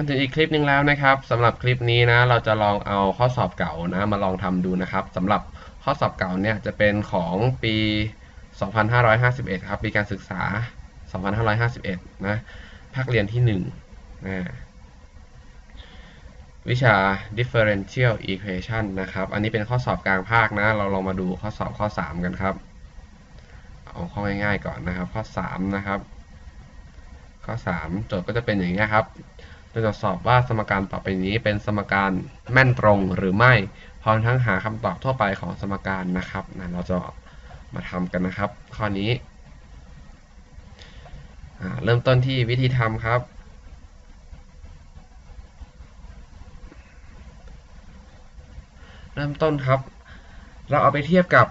มันถึงอีกคลิปหนึ่งแล้วนะครับสำหรับคลิปนี้นะเราจะลองเอาข้อสอบเก่านะมาลองทำดูนะครับสำหรับข้อสอบเก่าเนี่ยจะเป็นของปี 2551 ครับปีการศึกษา 2551 นะภาคเรียนที่1นะวิชา differential equation นะครับ อันนี้เป็นข้อสอบกลางภาคนะ เราลองมาดูข้อสอบข้อ 3 กันครับ เอาข้อง่ายๆก่อนนะครับ ข้อ 3 นะครับ ข้อ 3 โจทย์ก็จะเป็นอย่างนี้ครับ จะตรวจสอบว่าสมการต่อไปนี้เป็นสมการแม่นตรงหรือไม่ พร้อมทั้งหาคำตอบทั่วไปของสมการนะครับนะเราจะมาทำกันนะครับ ข้อนี้ เริ่มต้นที่วิธีทำครับ เริ่มต้นครับ เราเอาไปเทียบกับ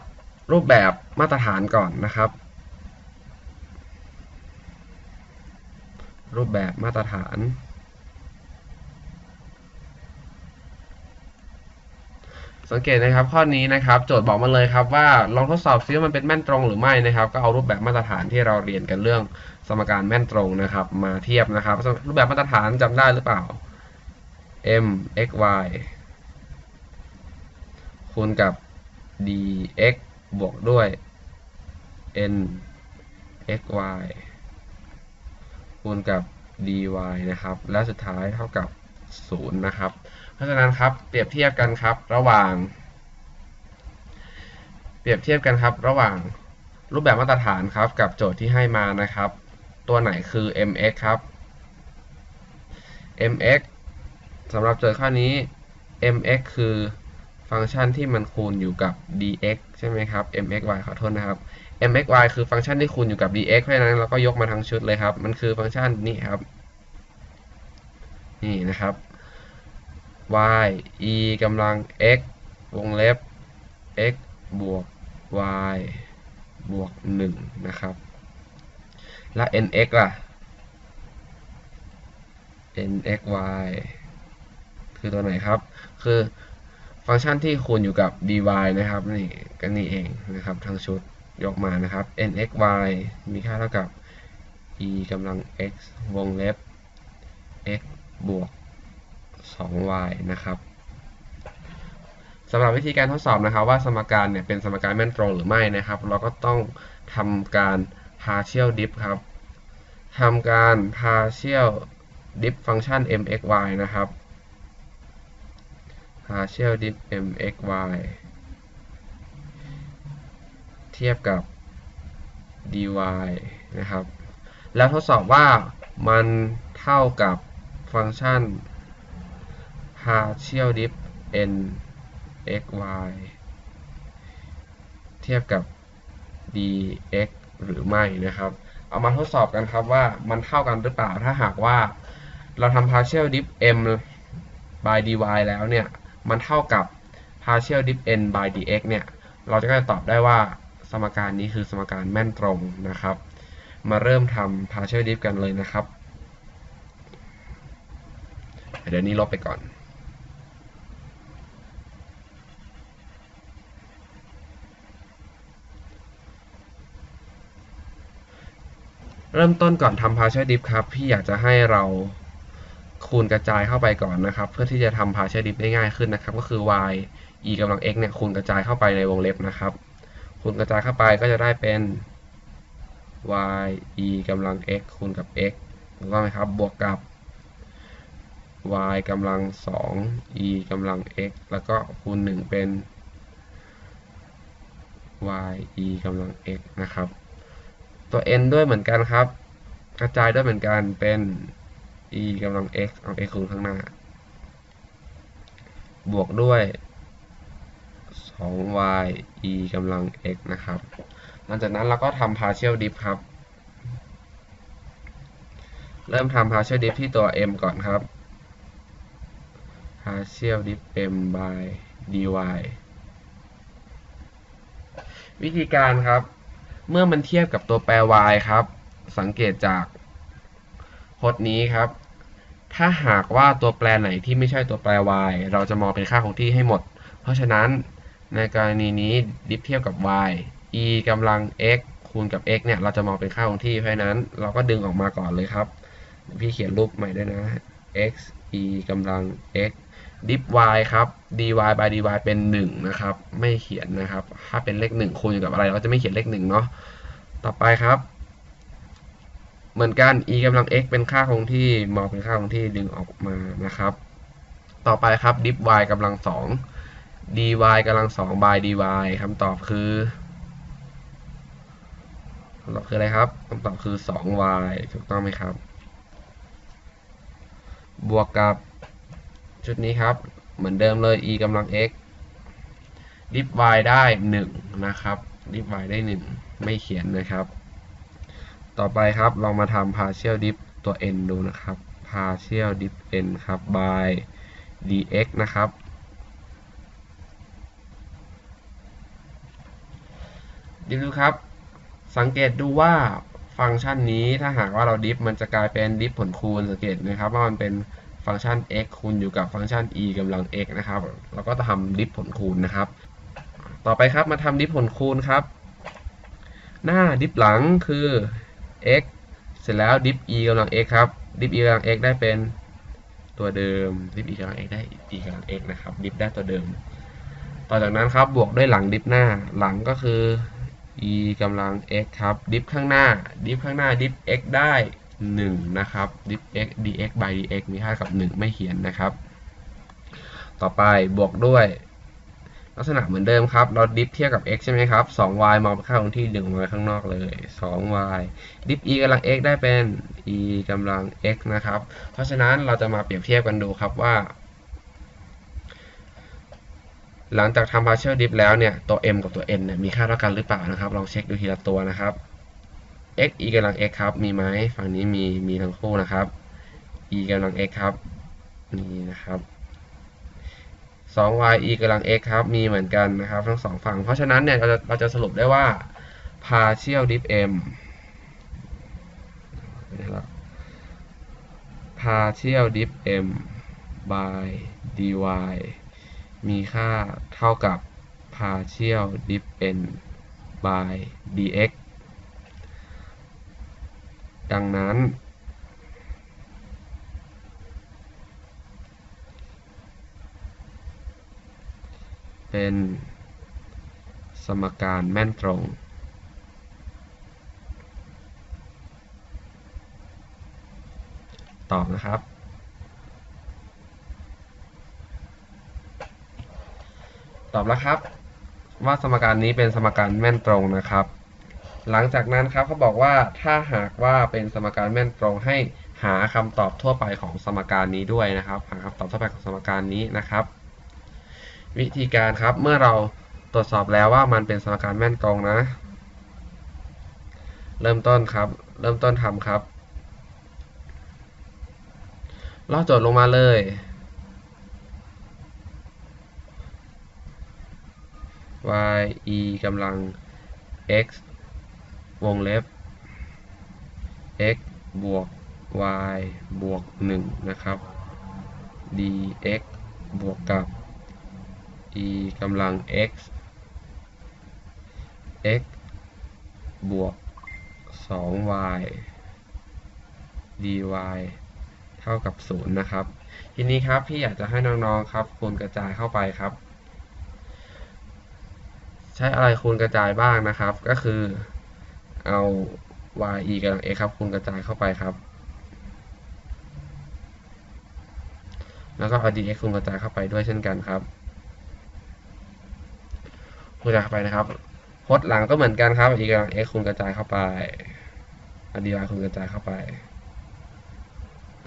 รูปแบบมาตรฐานก่อนนะครับ รูปแบบมาตรฐาน สังเกตนะครับข้อนี้นะครับโจทย์บอกมาเลยครับว่าลองทดสอบซิว่ามันเป็นแม่นตรงหรือไม่นะครับก็เอารูปแบบมาตรฐานที่เราเรียนกันเรื่องสมการแม่นตรงนะครับ มาเทียบนะครับ รูปแบบมาตรฐานจำได้หรือเปล่า m x y คูณกับ dx บวกด้วย n x y คูณกับ dy นะครับ และสุดท้ายเท่ากับ 0 นะครับ เพราะฉะนั้นครับเปรียบเทียบกันครับระหว่าง เปรียบเทียบกันครับ ระหว่างรูปแบบมาตรฐานครับกับโจทย์ที่ให้มานะครับ ตัวไหนคือ mx ครับ mx สำหรับโจทย์ข้อนี้ mx คือฟังก์ชันที่มันคูณอยู่กับ dx ใช่ไหมครับ mxy ขอโทษนะครับ mxy คือฟังก์ชันที่คูณอยู่กับ dx เพราะฉะนั้นเราก็ยกมาทั้งชุดเลยครับ มันคือฟังก์ชันนี่ครับ นี่นะครับ y e กำลัง x วงเล็บ x บวก y บวก 1 นะครับ และ nx ล่ะ nxy คือตัวไหนครับ คือฟังก์ชันที่คูณอยู่กับ dy นะครับ นี่ก็นี่เองนะครับ ทั้งชุดยกมานะครับ nxy มีค่าเท่ากับ e กำลัง x วงเล็บ x บวก 2y นะครับสำหรับวิธีการทดสอบนะครับ ว่าสมการเนี่ยเป็นสมการแม่นตรงหรือไม่นะครับ เราก็ต้องทำการ partial dip ครับทำการ partial dip ฟังก์ชัน mxy นะครับ partial dip mxy เทียบกับ dy นะครับ แล้วทดสอบว่ามันเท่ากับฟังก์ชัน partial dip n x y เทียบกับ dx หรือไม่นะครับ เอามาทดสอบกันครับว่ามันเท่ากันหรือเปล่า ถ้าหากว่าเราทำ partial dip m by dy แล้วเนี่ย มันเท่ากับ partial dip n by dx เนี่ย เราจะก็จะตอบได้ว่าสมการนี้คือสมการแม่นตรงนะครับ มาเริ่มทำ partial dip กันเลยนะครับ เดี๋ยวนี้ลบไปก่อน เริ่มต้นก่อนทำ partial dip ครับ พี่อยากจะให้เราคูณกระจายเข้าไปก่อนนะครับ เพื่อที่จะทำ partial dip ได้ง่ายขึ้นนะครับ ก็คือ y e กำลัง x เนี่ยคูณกระจายเข้าไปในวงเล็บนะครับ คูณกระจายเข้าไปก็จะได้เป็น y e กำลัง x คูณกับ x ถูกต้องไหมครับ บวกกับ y กำลัง 2 e กำลัง x แล้วก็คูณ 1 เป็น y e กำลัง x นะครับ ตัว n ด้วยเหมือนกันครับ กระจายด้วยเหมือนกันเป็น e กำลัง x เอา x คูณข้างหน้า บวกด้วย 2y e กำลัง x นะครับ หลังจากนั้นเราก็ทำ partial dip ครับ เริ่มทำ partial dip ที่ตัว m ก่อนครับ partial dip m by dy วิธีการครับ เมื่อมันเทียบกับตัวแปร y ครับ สังเกตจากพจน์นี้ครับ ถ้าหากว่าตัวแปรไหนที่ไม่ใช่ตัวแปร y เราจะมองเป็นค่าคงที่ให้หมด เพราะฉะนั้นในกรณีนี้ดิฟเทียบกับ y e กำลัง x คูณกับ x เนี่ย เราจะมองเป็นค่าคงที่ เพราะฉะนั้นเราก็ดึงออกมาก่อนเลยครับ พี่เขียนรูปใหม่ด้วยนะ x e กำลัง x dip y ครับ dy by dy เป็น 1 นะครับ ไม่เขียนนะครับ ถ้าเป็นเลข 1 คูณอยู่กับอะไร เราจะไม่เขียนเลข1เนาะต่อไปครับ เหมือนกัน e กำลัง x เป็นค่าคงที่มอเป็นค่าคงที่ดึงออกมานะครับ ต่อไปครับ dip y กำลัง 2 dy กำลัง 2 by dy คำตอบคือคำตอบคืออะไรครับคำตอบคือ 2y ถูกต้องไหมครับ บวกกับ ชุดนี้ครับ เหมือนเดิมเลย e กำลัง x dip y ได้ 1 นะครับ dip y ได้ 1 ไม่เขียนนะครับ ต่อไปครับลองมาทำ partial dip ตัว n ดูนะครับ partial dip n ครับ by dx นะครับ ดิฟดูครับ สังเกตดูว่าฟังก์ชันนี้ถ้าหากว่าเราดิฟมันจะกลายเป็นดิฟผลคูณสังเกตนะครับว่ามันเป็น ฟังก์ชัน x คูณอยู่กับฟังก์ชัน e กำลัง x นะครับ เราก็จะทำดิฟผลคูณนะครับ ต่อไปครับมาทำดิฟผลคูณครับ หน้าดิฟหลังคือ x เสร็จแล้วดิฟ e กำลัง x ครับดิฟ e กำลัง x ได้เป็นตัวเดิมดิฟ e กำลัง x ได้ e กำลัง x นะครับดิฟได้ตัวเดิม ต่อจากนั้นครับบวกด้วยหลังดิฟหน้าหลังก็คือ e กำลัง x ครับ ดิฟข้างหน้า ดิฟข้างหน้าดิฟ x ได้ 1 นะครับดิฟ x dx by dx มีค่ากับ 1 ไม่เขียนนะครับ ต่อไปบวกด้วย ลักษณะเหมือนเดิมครับ เราดิฟเทียบกับ x ใช่ไหมครับ 2y มองไปค่างที่ดึงออกมาข้างนอกเลย 2y ดิฟ e กำลัง x ได้เป็น e กำลัง x นะครับ เพราะฉะนั้นเราจะมาเปรียบเทียบกันดูครับว่า หลังจากทำ partial dip แล้วเนี่ย ตัว m กับตัว n เนี่ยมีค่าเท่ากันหรือเปล่านะครับ ลองเช็คดูทีละตัวนะครับ x e กำลัง x ครับ มีไหมฝั่งนี้มี มีทั้งคู่นะครับ e กำลัง x ครับ นี่นะครับ 2y e กำลัง x ครับ มีเหมือนกันนะครับ ทั้งสองฝั่ง เพราะฉะนั้นเนี่ย เราจะเราจะสรุปได้ว่า partial dip m partial dip m by dy มีค่าเท่ากับ partial dip n by dx ดังนั้น เป็นสมการแม่นตรง ตอบนะครับ ตอบแล้วครับ ว่าสมการนี้เป็นสมการแม่นตรงนะครับ หลังจากนั้นครับเขาบอกว่าถ้าหากว่าเป็นสมการแม่นตรงให้หาคำตอบทั่วไปของสมการนี้ด้วยนะครับ หาคำตอบทั่วไปของสมการนี้นะครับ วิธีการครับเมื่อเราตรวจสอบแล้วว่ามันเป็นสมการแม่นตรงนะ เริ่มต้นครับ เริ่มต้นทำครับลอกโจทย์ลงมาเลย y e กำลัง x วงเล็บ x บวก y บวก 1 นะครับ dx บวกกับ e กำลัง x x บวก 2y dy เท่ากับ 0 นะครับ ทีนี้ครับพี่อยากจะให้น้องๆครับคูณกระจายเข้าไปครับ ใช้อะไรคูณกระจายบ้างนะครับ ก็คือ เอา y e กำลัง x ครับคูณกระจายเข้าไปครับ แล้วก็เอา dx คูณกระจายเข้าไปด้วยเช่นกันครับคูณกระจายเข้าไปนะครับพจน์หลังก็เหมือนกันครับ e กำลัง x คูณกระจายเข้าไปเอา dy คูณกระจายเข้าไป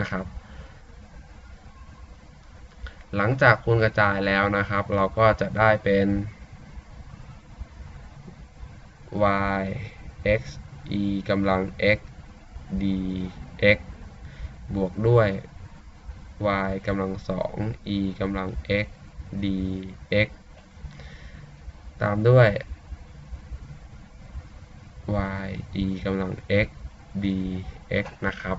นะครับ หลังจากคูณกระจายแล้วนะครับ เราก็จะได้เป็น y x e กำลัง x dx บวกด้วย y กำลัง2 e กำลัง x dx ตามด้วย y e กำลัง x dx นะครับ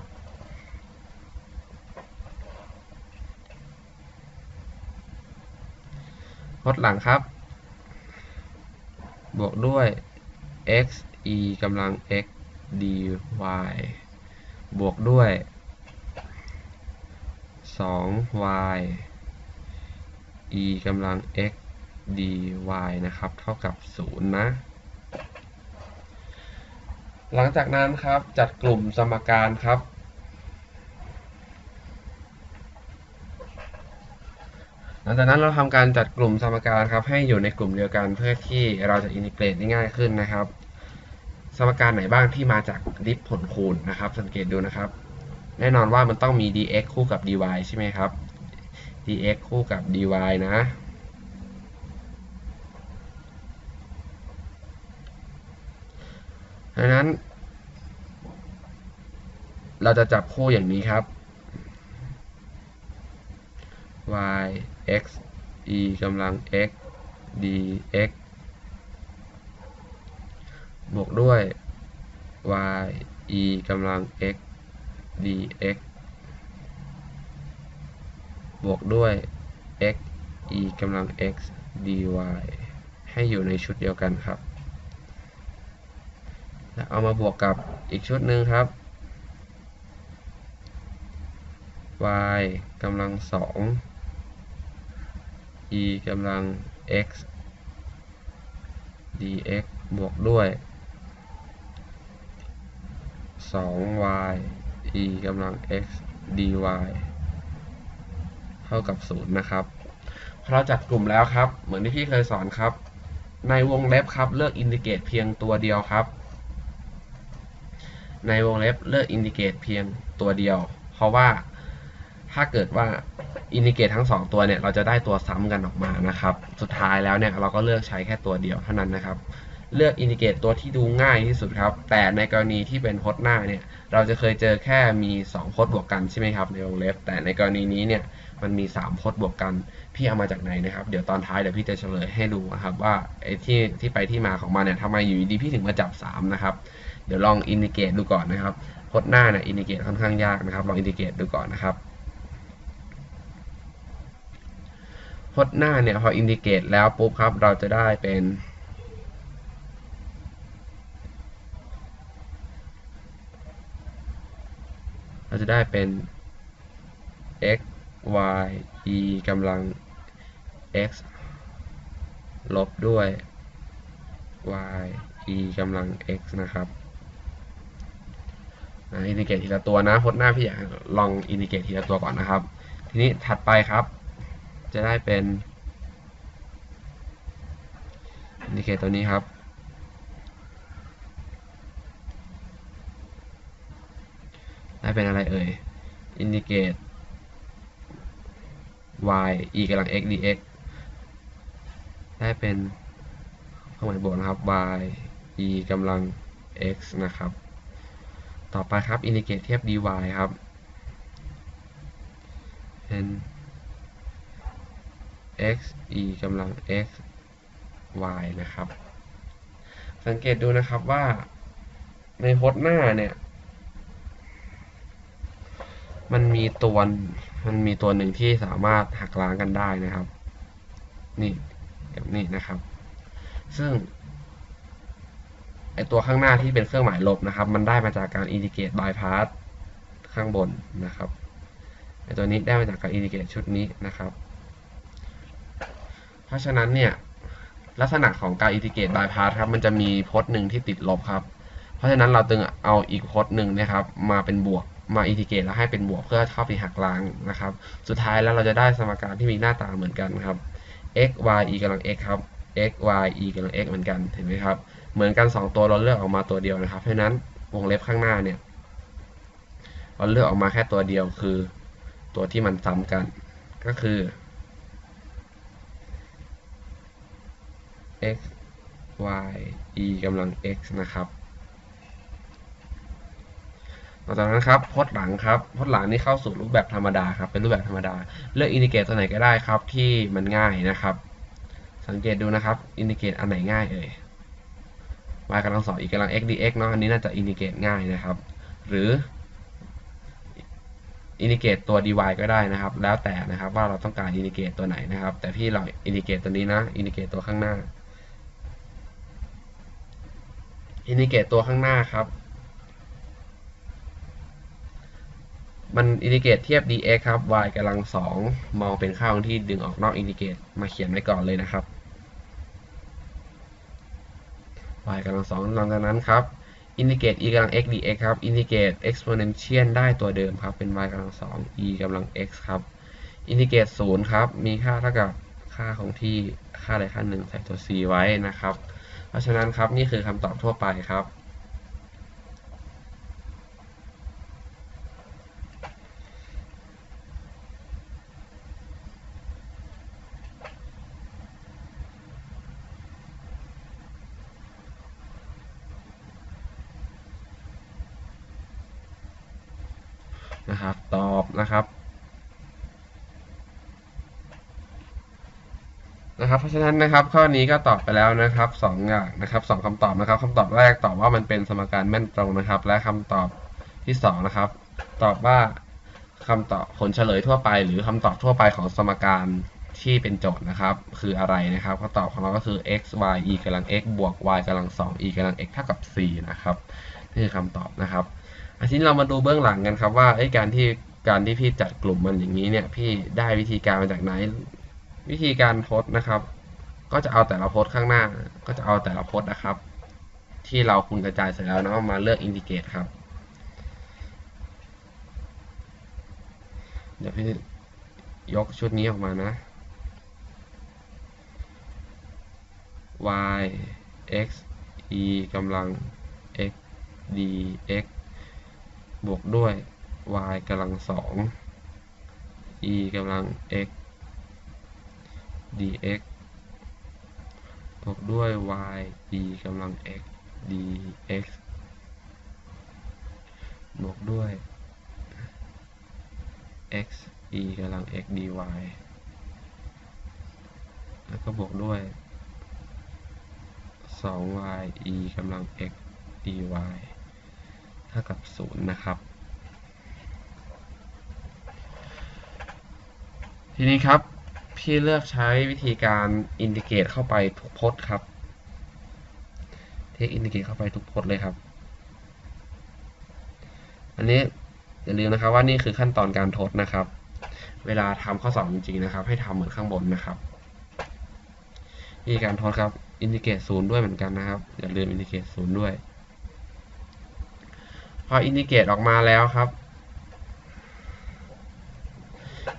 พจน์หลังครับ บวกด้วย x e กำลัง x dy บวกด้วย 2y e กำลัง x dy นะครับ เท่ากับ 0 นะ หลังจากนั้นครับ จัดกลุ่มสมการครับ หลังจากนั้นเราทำการจัดกลุ่มสมการครับ ให้อยู่ในกลุ่มเดียวกันเพื่อที่เราจะอินทิเกรตได้ง่ายขึ้นนะครับ สมการไหนบ้างที่มาจากดิฟผลคูณนะครับ สังเกตดูนะครับ แน่นอนว่ามันต้องมี dx คู่กับ dy ใช่ไหมครับ dx คู่กับ dy นะ ดังนั้น เราจะจับคู่อย่างนี้ครับ y x e กำลัง x dx บวกด้วย y e กำลัง x dx บวกด้วย x e กำลัง x dy ให้อยู่ในชุดเดียวกันครับ แล้วเอามาบวกกับอีกชุดหนึ่งครับ y กำลังสอง e กำลัง x dx บวกด้วย 2y e กำลัง x dy เท่ากับ 0 นะครับพอเราจัดกลุ่มแล้วครับ เหมือนที่พี่เคยสอนครับ ในวงเล็บครับเลือกอินดิเกตเพียงตัวเดียวครับ ในวงเล็บเลือกอินดิเกตเพียงตัวเดียว เพราะว่าถ้าเกิดว่าอินดิเกตทั้ง 2 ตัวเนี่ยเราจะได้ตัวซ้ำกันออกมานะครับ สุดท้ายแล้วเนี่ยเราก็เลือกใช้แค่ตัวเดียวเท่านั้นนะครับ เลือกอินดิเกตตัวที่ดูง่ายที่สุดครับ แต่ในกรณีที่เป็นพจน์หน้าเนี่ย เราจะเคยเจอแค่มี2พจน์บวกกันใช่ไหมครับในวงเล็บ แต่ในกรณีนี้เนี่ยมันมี3พจน์บวกกัน พี่เอามาจากไหนนะครับ เดี๋ยวตอนท้ายเดี๋ยวพี่จะเฉลยให้ดูนะครับว่าไอ้ที่ที่ไปที่มาของมันเนี่ยทำไมอยู่ดีพี่ถึงมาจับ3นะครับ เดี๋ยวลองอินดิเกตดูก่อนนะครับพจน์หน้าเนี่ยอินดิเกตค่อนข้างยากนะครับ ลองอินดิเกตดูก่อนนะครับพจน์หน้าเนี่ยพออินดิเกตแล้วปุ๊บครับเราจะได้เป็น เราจะได้เป็น x y e กำลัง x ลบด้วย y e กำลัง x นะครับอินดิเกรตทีละตัวนะพจน์หน้าพี่อยากลองอินดิเกรตทีละตัวก่อนนะครับ ทีนี้ถัดไปครับ จะได้เป็นอินดิเกรตตัวนี้ครับ ได้ เป็นอะไรเอ่ยอินดิเกต y e กำลัง x dx ได้เป็นเครื่องหมายบวกนะครับ y e กำลัง x นะครับ ต่อไปครับอินดิเกตเทียบ dy ครับเป็น x e กำลัง x y นะครับ สังเกตดูนะครับว่าในพจน์หน้าเนี่ย มัน มีตัวมันมีตัวหนึ่งที่สามารถหักล้างกันได้นะครับ นี่กับนี่นะครับ ซึ่งไอตัวข้างหน้าที่เป็นเครื่องหมายลบนะครับ มันได้มาจากการ indicate bypass ข้างบนนะครับไอตัวนี้ได้มาจากการ indicate ชุดนี้นะครับ เพราะฉะนั้นเนี่ยลักษณะของการ indicate bypass ครับมันจะมีพจน์หนึ่งที่ติดลบครับ เพราะฉะนั้นเราตึงเอาอีกพจน์หนึ่งนะครับ มาเป็นบวก มาอินทิเกรตแล้วให้เป็นบวกเพื่อเข้าไปหักล้างนะครับ สุดท้ายแล้วเราจะได้สมการที่มีหน้าตาเหมือนกันครับ x y e กำลัง x ครับ x y e กำลัง x เหมือนกันเห็นไหมครับ เหมือนกัน 2 ตัวเราเลือกออกมาตัวเดียวนะครับ เพราะนั้นวงเล็บข้างหน้าเนี่ยเราเลือกออกมาแค่ตัวเดียวคือตัวที่มันซ้ำกัน ก็คือ x y e กำลัง x นะครับ จากนั้นครับพจน์หลังครับพจน์หลังนี่เข้าสู่รูปแบบธรรมดาครับเป็นรูปแบบธรรมดา เลือกอินดิเกตตัวไหนก็ได้ครับที่มันง่ายนะครับ สังเกตดูนะครับอินดิเกตอันไหนง่ายเอ่ย y กำลังสองอีกกำลัง x dx เนาะอันนี้น่าจะอินดิเกตง่ายนะครับ หรืออินดิเกตตัว dy ก็ได้นะครับ แล้วแต่นะครับว่าเราต้องการอินดิเกตตัวไหนนะครับ แต่พี่เราอินดิเกตตัวนี้นะอินดิเกตตัวข้างหน้าอินดิเกตตัวข้างหน้าครับ มันอินทิเกรตเทียบ dx ครับ y กำลังสองมองเป็นค่าคงที่ดึงออกนอกอินทิเกรตมาเขียนไว้ก่อนเลยนะครับ y กำลังสองหลังจากนั้นครับอินทิเกรต e กำลัง x dx ครับอินทิเกรต exponential ได้ตัวเดิมครับเป็น y กำลังสอง e กำลัง x ครับอินทิเกรตศูนย์ครับมีค่าเท่ากับค่าของที่ค่าใดค่าหนึ่งใส่ตัว c ไว้นะครับ เพราะฉะนั้นครับนี่คือคำตอบทั่วไปครับ นะครับตอบนะครับนะครับเพราะฉะนั้นนะครับข้อนี้ก็ตอบไปแล้วนะครับสองอย่างนะครับสองคำตอบนะครับคำตอบแรกตอบว่ามันเป็นสมการแม่นตรงนะครับ และคำตอบที่สองนะครับตอบว่าคำตอบผลเฉลยทั่วไป หรือคำตอบทั่วไปของสมการที่เป็นโจทย์นะครับ คืออะไรนะครับคำตอบของเราก็คือ x y e กำลัง x บวก y กำลัง2 e กำลัง x เท่ากับ 4 นะครับนี่คือคำตอบนะครับ อาทีนี้เรามาดูเบื้องหลังกันครับว่าการที่การที่พี่จัดกลุ่มมันอย่างนี้เนี่ยพี่ได้วิธีการมาจากไหน วิธีการทดนะครับ ก็จะเอาแต่ละโพจน์ข้างหน้า ก็จะเอาแต่ละโพจน์นะครับ ที่เราคูณกระจายเสร็จแล้วนะมาเลือกอินทิเกรตครับเดี๋ยวพี่ยกชุดนี้ออกมานะ y x e กำลัง x d x บวกด้วย y กำลังสอง e กำลัง x dx บวกด้วย y e กำลัง x dx บวกด้วย x e กำลัง x dy แล้วก็บวกด้วย 2y e กำลัง x dy ท่ากับ 0 นะครับ ทีนี้ครับ พี่เลือกใช้วิธีการอินทิเกรตเข้าไปทุกพจน์ครับ เทคอินทิเกรตเข้าไปทุกพจน์เลยครับ อันนี้อย่าลืมนะครับว่านี่คือขั้นตอนการทดนะครับ เวลาทำข้อสอบจริงๆนะครับ ให้ทำเหมือนข้างบนนะครับวิธีการทดครับอินทิเกรตศูนย์ด้วยเหมือนกันนะครับ อย่าลืมอินทิเกรตศูนย์ด้วย ออินทิเกรตออกมาแล้วครับ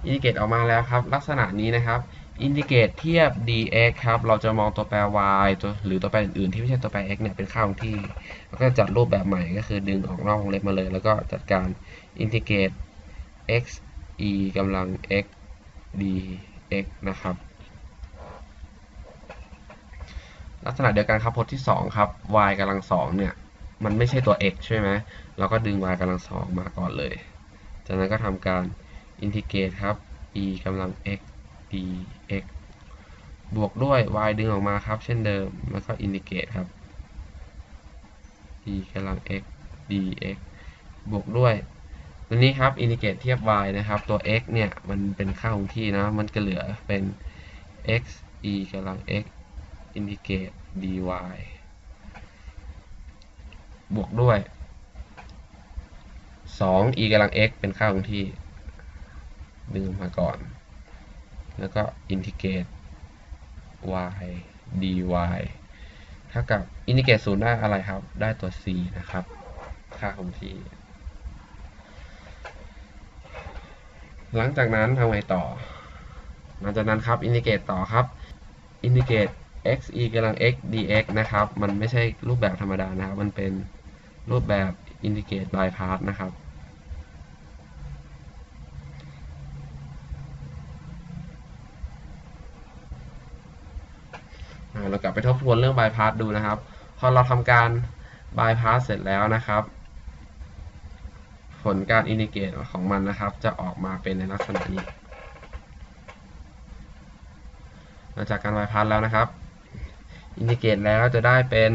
อินทิเกรตออกมาแล้วครับ ลักษณะนี้นะครับอินทิเกรตเทียบ dx ครับ เราจะมองตัวแปร y ตัวหรือตัวแปรอื่นๆที่ไม่ใช่ตัวแปร x เนี่ยเป็นค่าคงที่แล้วก็จัดรูปแบบใหม่ก็คือดึงออกนอกวงเล็บมาเลย แล้วก็จัดการอินทิเกรต x e กำลัง x dx นะครับ ลักษณะเดียวกันครับพจน์ที่ 2 ครับ y กำลัง2เนี่ย มันไม่ใช่ตัว x ใช่ไหมเราก็ดึง y กำลัง2มาก่อนเลย จากนั้นก็ทำการอินทิเกรตครับ e กำลัง x dx บวกด้วย y ดึงออกมาครับ เช่นเดิม แล้วก็อินทิเกรตครับ e กำลัง x dx บวกด้วย ตัวนี้ครับ อินทิเกรตเทียบ y นะครับ ตัว x เนี่ย มันเป็นค่าคงที่นะ มันก็เหลือเป็น x e กำลัง x อินทิเกรต dy บวกด้วย 2 e กำลัง x เป็นค่าคงที่ดึงมาก่อน แล้วก็อินทิเกรต y dy เท่ากับอินทิเกรตศูนย์ได้อะไรครับ ได้ตัว c นะครับ ค่าคงที่ หลังจากนั้นทำไงต่อ หลังจากนั้นครับอินทิเกรตต่อครับอินทิเกรต x e กำลัง x dx นะครับ มันไม่ใช่รูปแบบธรรมดานะครับ มันเป็น รูปแบบอินทิเกรต by part นะครับ เรากลับไปทบทวนเรื่อง by part ดูนะครับ พอเราทำการ by part เสร็จแล้วนะครับ ผลการอินทิเกรตของมันนะครับ จะออกมาเป็นในลักษณะนี้หลังจากการ by part แล้วนะครับอินทิเกรตแล้วจะได้เป็น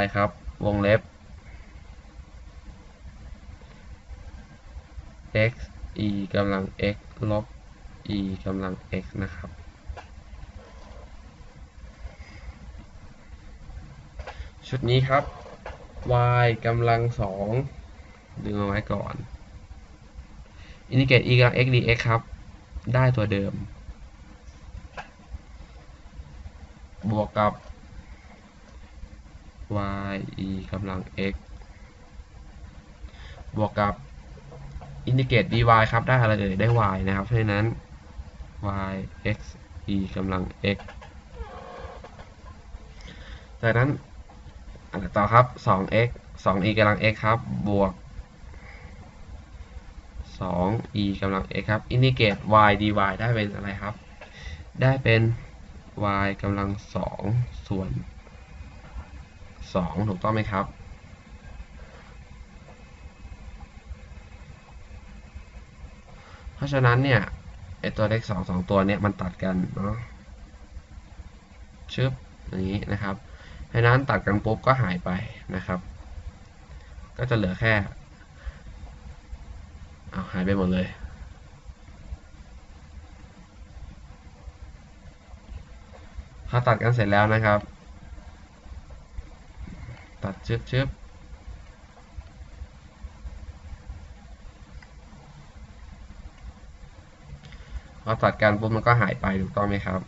y ครับ วงเล็บ x e กำลัง x ลบ e กำลัง x นะครับ ชุดนี้ครับ y กำลังสองดึงเอาไว้ก่อน อินทิเกรต e กำลัง x dx ครับ ได้ตัวเดิม บวกกับ y e กำลัง x บวกกับอินทิเกรต dy ครับ ได้อะไรเอ่ย ได้ y นะครับ เพราะฉะนั้น y x e กำลัง x จากนั้นอะไรต่อครับ 2x 2e กำลัง x ครับ บวก 2e กำลัง x ครับ อินทิเกรต y dy ได้เป็นอะไรครับ ได้เป็น y กำลัง 2 ส่วน 2 ถูกต้องไหมครับ เพราะฉะนั้นเนี่ยไอตัวเลข2 2 ตัวเนี่ยมันตัดกันเนาะชึบอย่างนี้นะครับเพราะนั้นตัดกันปุ๊บก็หายไปนะครับ ก็จะเหลือแค่เอาหายไปหมดเลยพอตัดกันเสร็จแล้วนะครับ ชึบชึบพอตัดกันปุ๊บมันก็หายไปถูกต้องไหมครับ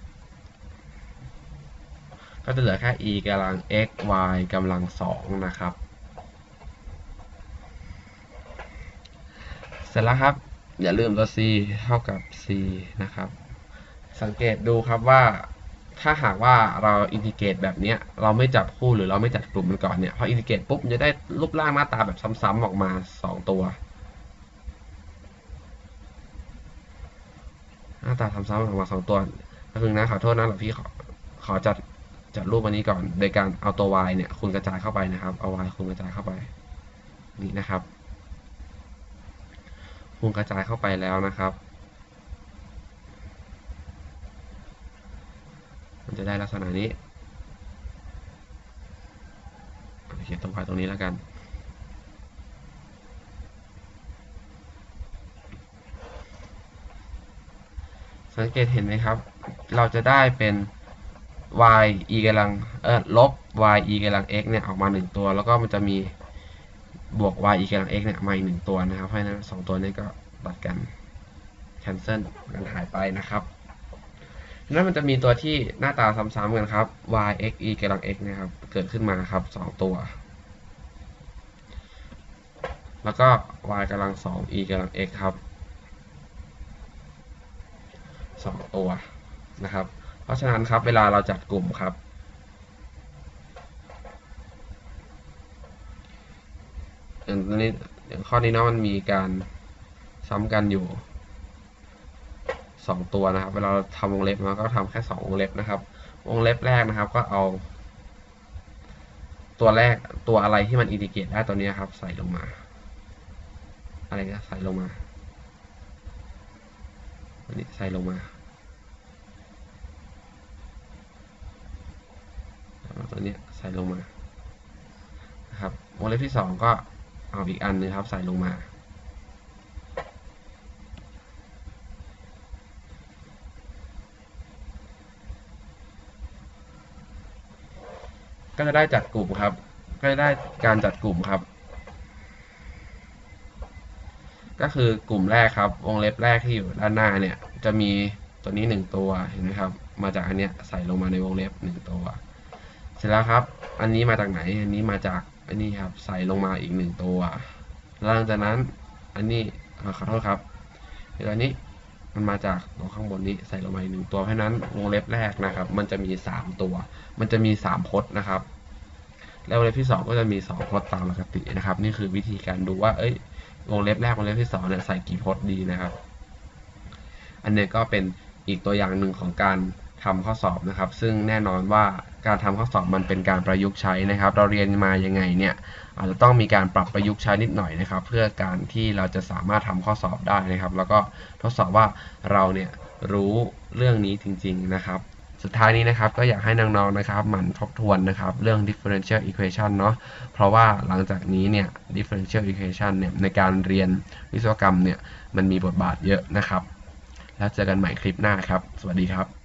ก็จะเหลือแค่ e กำลัง x y กำลังสองนะครับ เสร็จแล้วครับ อย่าลืมตัว c เท่ากับ c นะครับ สังเกตดูครับว่า ถ้าหากว่าเราอินทิเกรตแบบนี้เราไม่จับคู่หรือเราไม่จัดกลุ่มมันก่อนเนี่ยพออินทิเกรตปุ๊บจะได้รูปร่างหน้าตาแบบซ้ำๆออกมา 2 ตัว หน้าตาซ้ำๆออกมา 2 ตัวแล้วนึงนะขอโทษนะหลวงพี่ขอขอจัดจัดรูปอันนี้ก่อน โดยการเอาตัว y เนี่ยคูณกระจายเข้าไปนะครับเอา y คูณกระจายเข้าไปนี่นะครับคูณกระจายเข้าไปแล้วนะครับ มัน จะได้ลักษณะนี้เขียนตรงไปตรงนี้แล้วกัน สังเกตเห็นไหมครับ เราจะได้เป็น y e กำลังเออลบ y e กำลัง x เนี่ยออกมา 1 ตัว แล้วก็มันจะมีบวก y e กำลัง x เนี่ยมาอีกหนึ่งตัวนะครับ เพราะฉะนั้นสองตัวนี้ก็ตัดกัน cancel กันหายไปนะครับ นั้นมันจะมีตัวที่หน้าตาซ้ำๆกันครับ y x e กำลัง x นะครับ เกิดขึ้นมาครับสองตัว แล้วก็ y กำลัง2 e กำลัง x ครับสองตัวนะครับ เพราะฉะนั้นครับเวลาเราจัดกลุ่มครับ อย่างนี้อย่างข้อนี้เนาะมันมีการซ้ำกันอยู่ 2 ตัวนะครับ เวลาเราทำวงเล็บมาก็ทำแค่ 2 วงเล็บนะครับ วงเล็บแรกนะครับ ก็เอา ตัวแรกตัวอะไรที่มันอินดิเกตได้ตัวนี้ครับ ใส่ลงมา อะไรก็ใส่ลงมาอันนี้ใส่ลงมาตัวนี้ใส่ลงมานะครับวงเล็บที่ 2 ก็เอาอีกอันนึงครับ ใส่ลงมา ก็จะได้จัดกลุ่มครับ ก็จะได้การจัดกลุ่มครับ ก็คือกลุ่มแรกครับ วงเล็บแรกที่อยู่ด้านหน้าเนี่ย จะมีตัวนี้หนึ่งตัวเห็นไหมครับ มาจากอันเนี้ยใส่ลงมาในวงเล็บหนึ่งตัว เสร็จแล้วครับ อันนี้มาจากไหน อันนี้มาจากอันนี้ครับ ใส่ลงมาอีกหนึ่งตัว หลังจากนั้น อันนี้ขอโทษครับตัวนี้ มันมาจากตัวข้างบนนี้ใส่ลงมาอีกหนึ่งตัวเพราะฉะนั้นวงเล็บแรกนะครับ มันจะมีสามตัว มันจะมีสามพจน์นะครับ แล้ววงเล็บที่สองก็จะมีสองพจน์ตามปกตินะครับ นี่คือวิธีการดูว่า เอ้ยวงเล็บแรกวงเล็บที่สองเนี่ยใส่กี่พจน์ดีนะครับ อันนี้ก็เป็นอีกตัวอย่างหนึ่งของการทำข้อสอบนะครับ ซึ่งแน่นอนว่าการทำข้อสอบมันเป็นการประยุกต์ใช้นะครับ เราเรียนมายังไงเนี่ย อาจจะต้องมีการปรับประยุกต์ใช้นิดหน่อยนะครับ เพื่อการที่เราจะสามารถทำข้อสอบได้นะครับ แล้วก็ทดสอบว่าเราเนี่ยรู้เรื่องนี้จริง ๆ นะครับสุดท้ายนี้นะครับก็อยากให้น้องๆนะครับหมั่นทบทวนนะครับเรื่อง differential equation เนาะเพราะว่าหลังจากนี้เนี่ย differential equation เนี่ยในการเรียนวิศวกรรมเนี่ยมันมีบทบาทเยอะนะครับ แล้วเจอกันใหม่คลิปหน้าครับ สวัสดีครับ